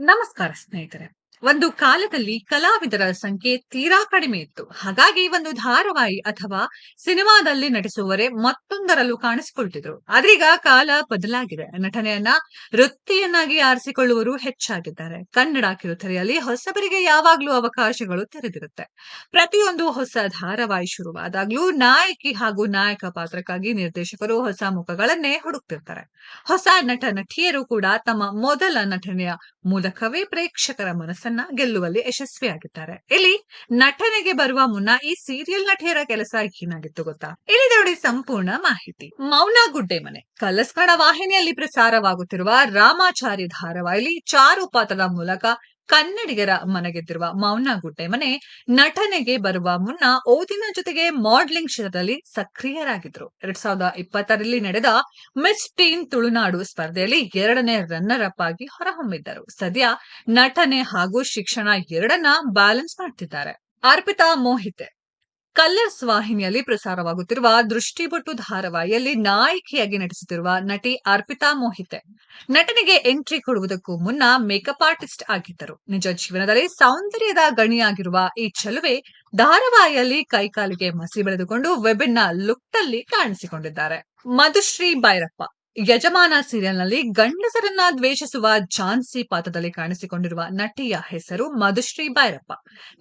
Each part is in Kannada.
ನಮಸ್ಕಾರ ಸ್ನೇಹಿತರೆ. ಒಂದು ಕಾಲದಲ್ಲಿ ಕಲಾವಿದರ ಸಂಖ್ಯೆ ತೀರಾ ಕಡಿಮೆ ಇತ್ತು. ಹಾಗಾಗಿ ಒಂದು ಧಾರಾವಾಹಿ ಅಥವಾ ಸಿನಿಮಾದಲ್ಲಿ ನಟಿಸುವವರೇ ಮತ್ತೊಂದರಲ್ಲೂ ಕಾಣಿಸಿಕೊಳ್ತಿದ್ರು. ಆದ್ರೀಗ ಕಾಲ ಬದಲಾಗಿದೆ. ನಟನೆಯನ್ನ ವೃತ್ತಿಯನ್ನಾಗಿ ಆರಿಸಿಕೊಳ್ಳುವರು ಹೆಚ್ಚಾಗಿದ್ದಾರೆ. ಕನ್ನಡ ಕಿರುತೆರೆಯಲ್ಲಿ ಹೊಸಬರಿಗೆ ಯಾವಾಗ್ಲೂ ಅವಕಾಶಗಳು ತೆರೆದಿರುತ್ತೆ. ಪ್ರತಿಯೊಂದು ಹೊಸ ಧಾರಾವಾಹಿ ಶುರುವಾದಾಗ್ಲೂ ನಾಯಕಿ ಹಾಗೂ ನಾಯಕ ಪಾತ್ರಕ್ಕಾಗಿ ನಿರ್ದೇಶಕರು ಹೊಸ ಮುಖಗಳನ್ನೇ ಹುಡುಕ್ತಿರ್ತಾರೆ. ಹೊಸ ನಟ ನಟಿಯರು ಕೂಡ ತಮ್ಮ ಮೊದಲ ನಟನೆಯ ಮೂಲಕವೇ ಪ್ರೇಕ್ಷಕರ ಮನಸ್ಸನ್ನ ಗೆಲ್ಲುವಲ್ಲಿ ಯಶಸ್ವಿಯಾಗಿದ್ದಾರೆ. ಇಲ್ಲಿ ನಟನೆಗೆ ಬರುವ ಮುನ್ನ ಈ ಸೀರಿಯಲ್ ನಟಿಯರ ಕೆಲಸ ಏನಾಗಿತ್ತು ಗೊತ್ತಾ? ಇಲ್ಲಿ ನೋಡಿ ಸಂಪೂರ್ಣ ಮಾಹಿತಿ. ಮೌನ ಗುಡ್ಡೆ ಮನೆ ಕಲಸ್ ಕನ್ನಡ ವಾಹಿನಿಯಲ್ಲಿ ಪ್ರಸಾರವಾಗುತ್ತಿರುವ ರಾಮಾಚಾರಿ ಚಾರು ಪಾತ್ರದ ಮೂಲಕ ಕನ್ನಡಿಗರ ಮನಗೆದ್ದಿರುವ ಮೌನ ಗುಡ್ಡೆ ಮನೆ ನಟನೆಗೆ ಬರುವ ಮುನ್ನ ಓದಿನ ಜೊತೆಗೆ ಮಾಡ್ಲಿಂಗ್ ಕ್ಷೇತ್ರದಲ್ಲಿ ಸಕ್ರಿಯರಾಗಿದ್ರು. ಎರಡ್ ಸಾವಿರದ ಇಪ್ಪತ್ತರಲ್ಲಿ ನಡೆದ ಮಿಸ್ ಟೀನ್ ತುಳುನಾಡು ಸ್ಪರ್ಧೆಯಲ್ಲಿ ಎರಡನೇ ರನ್ನರ್ ಅಪ್ ಆಗಿ ಹೊರಹೊಮ್ಮಿದ್ದರು. ಸದ್ಯ ನಟನೆ ಹಾಗೂ ಶಿಕ್ಷಣ ಎರಡನ್ನ ಬ್ಯಾಲೆನ್ಸ್ ಮಾಡ್ತಿದ್ದಾರೆ. ಅರ್ಪಿತಾ ಮೋಹಿತೆ. ಕಲ್ಲರ್ಸ್ ವಾಹಿನಿಯಲ್ಲಿ ಪ್ರಸಾರವಾಗುತ್ತಿರುವ ದೃಷ್ಟಿಬೊಟ್ಟು ಧಾರಾವಾಹಿಯಲ್ಲಿ ನಾಯಕಿಯಾಗಿ ನಟಿಸುತ್ತಿರುವ ನಟಿ ಅರ್ಪಿತಾ ಮೋಹಿತೆ. ನಟನೆಗೆ ಎಂಟ್ರಿ ಕೊಡುವುದಕ್ಕೂ ಮುನ್ನ ಮೇಕಪ್ ಆರ್ಟಿಸ್ಟ್ ಆಗಿದ್ದರು. ನಿಜ ಜೀವನದಲ್ಲಿ ಸೌಂದರ್ಯದ ಗಣಿಯಾಗಿರುವ ಈ ಚೆಲುವೆ ಧಾರಾವಾಹಿಯಲ್ಲಿ ಕೈಕಾಲಿಗೆ ಮಸಿ ಬೆಳೆದುಕೊಂಡು ಲುಕ್ ಅಲ್ಲಿ ಕಾಣಿಸಿಕೊಂಡಿದ್ದಾರೆ. ಮಧುಶ್ರೀ ಬೈರಪ್ಪ. ಯಜಮಾನ ಸೀರಿಯಲ್ನಲ್ಲಿ ಗಂಡಸರನ್ನ ದ್ವೇಷಿಸುವ ಝಾನ್ಸಿ ಪಾತ್ರದಲ್ಲಿ ಕಾಣಿಸಿಕೊಂಡಿರುವ ನಟಿಯ ಹೆಸರು ಮಧುಶ್ರೀ ಬೈರಪ್ಪ.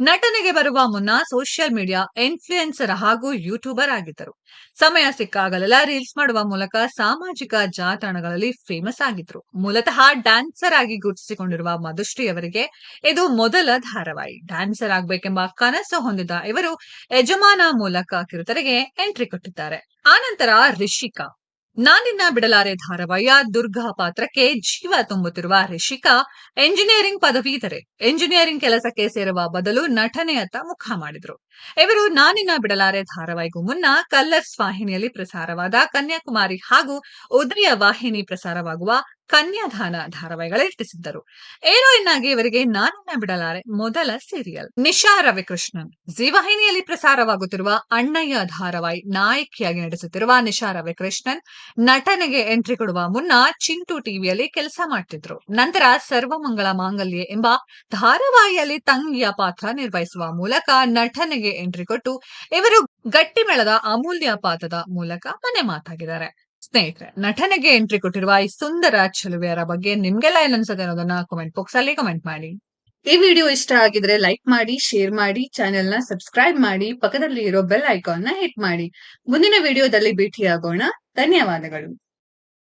ನಟನೆಗೆ ಬರುವ ಮುನ್ನ ಸೋಷಿಯಲ್ ಮೀಡಿಯಾ ಇನ್ಫ್ಲೂಯೆನ್ಸರ್ ಹಾಗೂ ಯೂಟ್ಯೂಬರ್ ಆಗಿದ್ದರು. ಸಮಯ ಸಿಕ್ಕಾಗಲೆಲ್ಲ ರೀಲ್ಸ್ ಮಾಡುವ ಮೂಲಕ ಸಾಮಾಜಿಕ ಜಾಲತಾಣಗಳಲ್ಲಿ ಫೇಮಸ್ ಆಗಿದ್ರು. ಮೂಲತಃ ಡ್ಯಾನ್ಸರ್ ಆಗಿ ಗುರುತಿಸಿಕೊಂಡಿರುವ ಮಧುಶ್ರೀ ಅವರಿಗೆ ಇದು ಮೊದಲ ಧಾರಾವಾಹಿ. ಡ್ಯಾನ್ಸರ್ ಆಗ್ಬೇಕೆಂಬ ಕನಸು ಹೊಂದಿದ ಇವರು ಯಜಮಾನ ಮೂಲಕ ಕಿರುತೆರೆಗೆ ಎಂಟ್ರಿ ಕೊಟ್ಟಿದ್ದಾರೆ. ಆನಂತರ ರಿಷಿಕಾ ನಾನಿನ್ನ ಬಿಡಲಾರೆ ಧಾರಾವಾಹಿಯ ದುರ್ಗಾ ಪಾತ್ರಕ್ಕೆ ಜೀವ ತುಂಬುತ್ತಿರುವ ರಿಷಿಕಾ ಎಂಜಿನಿಯರಿಂಗ್ ಪದವೀಧರೆ. ಎಂಜಿನಿಯರಿಂಗ್ ಕೆಲಸಕ್ಕೆ ಸೇರುವ ಬದಲು ನಟನೆಯತ್ತ ಮುಖ ಮಾಡಿದ್ರು. ಇವರು ನಾನಿನ ಬಿಡಲಾರೆ ಧಾರಾವಾಹಿಗೂ ಮುನ್ನ ಕಲ್ಲರ್ಸ್ ವಾಹಿನಿಯಲ್ಲಿ ಪ್ರಸಾರವಾದ ಕನ್ಯಾಕುಮಾರಿ ಹಾಗೂ ಉದಯ ವಾಹಿನಿ ಪ್ರಸಾರವಾಗುವ ಕನ್ಯಾದಾನ ಧಾರಾವಾಹಿಗಳಲ್ಲಿ ನಟಿಸಿದ್ದರು ಹೀರೋಯಿನ್ ಆಗಿ ಇವರಿಗೆ ನಾನನ್ನ ಬಿಡಲಾರೆ. ಮೊದಲ ಸೀರಿಯಲ್ ನಿಶಾ ರವಿಕೃಷ್ಣನ್. ಜೀವಹಿನಿಯಲ್ಲಿ ಪ್ರಸಾರವಾಗುತ್ತಿರುವ ಅಣ್ಣಯ್ಯ ಧಾರಾವಾಹಿ ನಾಯಕಿಯಾಗಿ ನಟಿಸುತ್ತಿರುವ ನಿಶಾ ರವಿಕೃಷ್ಣನ್ ನಟನೆಗೆ ಎಂಟ್ರಿ ಕೊಡುವ ಮುನ್ನ ಚಿಂಟು ಟಿವಿಯಲ್ಲಿ ಕೆಲಸ ಮಾಡ್ತಿದ್ರು. ನಂತರ ಸರ್ವಮಂಗಳ ಮಾಂಗಲ್ಯ ಎಂಬ ಧಾರಾವಾಹಿಯಲ್ಲಿ ತಂಗಿಯ ಪಾತ್ರ ನಿರ್ವಹಿಸುವ ಮೂಲಕ ನಟನೆಗೆ ಎಂಟ್ರಿ ಕೊಟ್ಟು ಇವರು ಗಟ್ಟಿಮೇಳದ ಅಮೂಲ್ಯ ಪಾತ್ರದ ಮೂಲಕ ಮನೆ ಮಾತಾಗಿದ್ದಾರೆ. ಸ್ನೇಹಿತರೆ, ನಟನೆಗೆ ಎಂಟ್ರಿ ಕೊಟ್ಟಿರುವ ಈ ಸುಂದರ ಚಲುವೆಯರ ಬಗ್ಗೆ ನಿಮ್ಗೆಲ್ಲ ಅನ್ಸುತ್ತೆ ಅನ್ನೋದನ್ನ ಕಮೆಂಟ್ ಬಾಕ್ಸ್ ಅಲ್ಲಿ ಕಮೆಂಟ್ ಮಾಡಿ. ಈ ವಿಡಿಯೋ ಇಷ್ಟ ಆಗಿದ್ರೆ ಲೈಕ್ ಮಾಡಿ ಶೇರ್ ಮಾಡಿ ಚಾನೆಲ್ನ ಸಬ್ಸ್ಕ್ರೈಬ್ ಮಾಡಿ ಪಕ್ಕದಲ್ಲಿ ಇರೋ ಬೆಲ್ ಐಕಾನ್ನ ಹಿಟ್ ಮಾಡಿ. ಮುಂದಿನ ವಿಡಿಯೋದಲ್ಲಿ ಭೇಟಿಯಾಗೋಣ. ಧನ್ಯವಾದಗಳು.